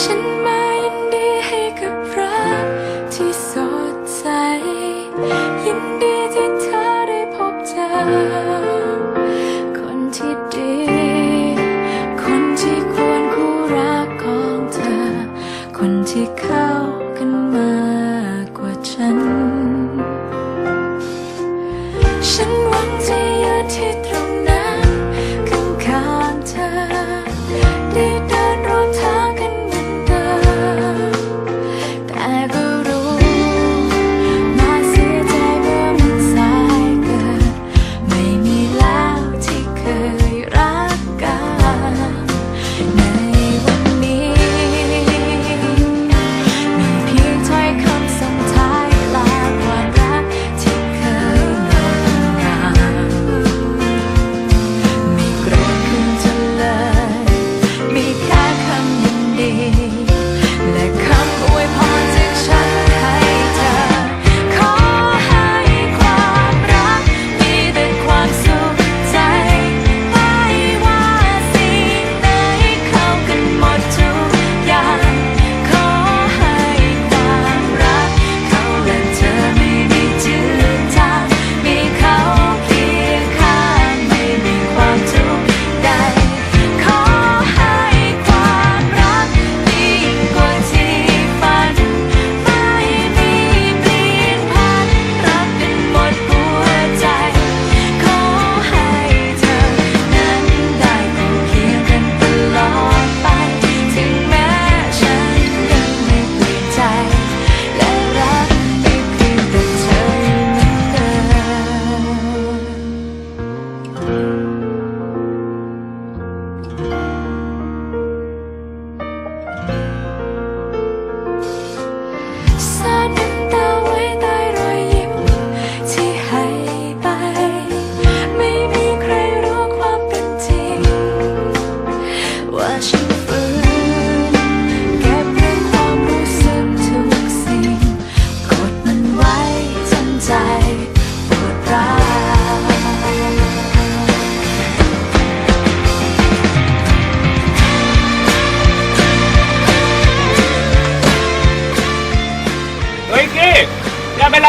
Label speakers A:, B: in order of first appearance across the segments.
A: ฉั วังจะยืนที่ตรง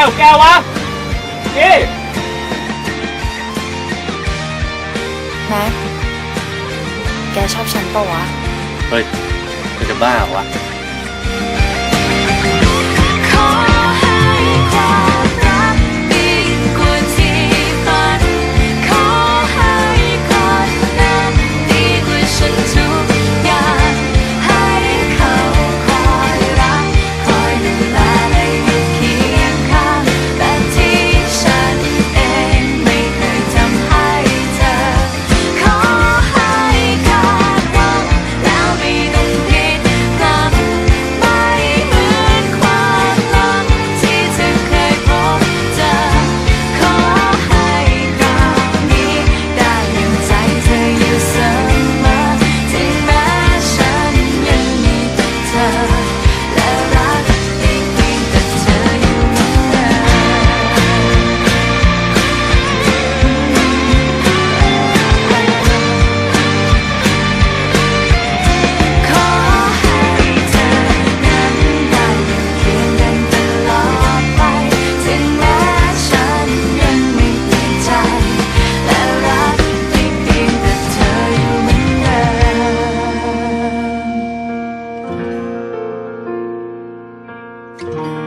A: ของแกวะนี่แม็กแก
B: ชอบฉันปะวะ
C: เฮ้ยเธอจะบ้าเหรอวะ Thank you.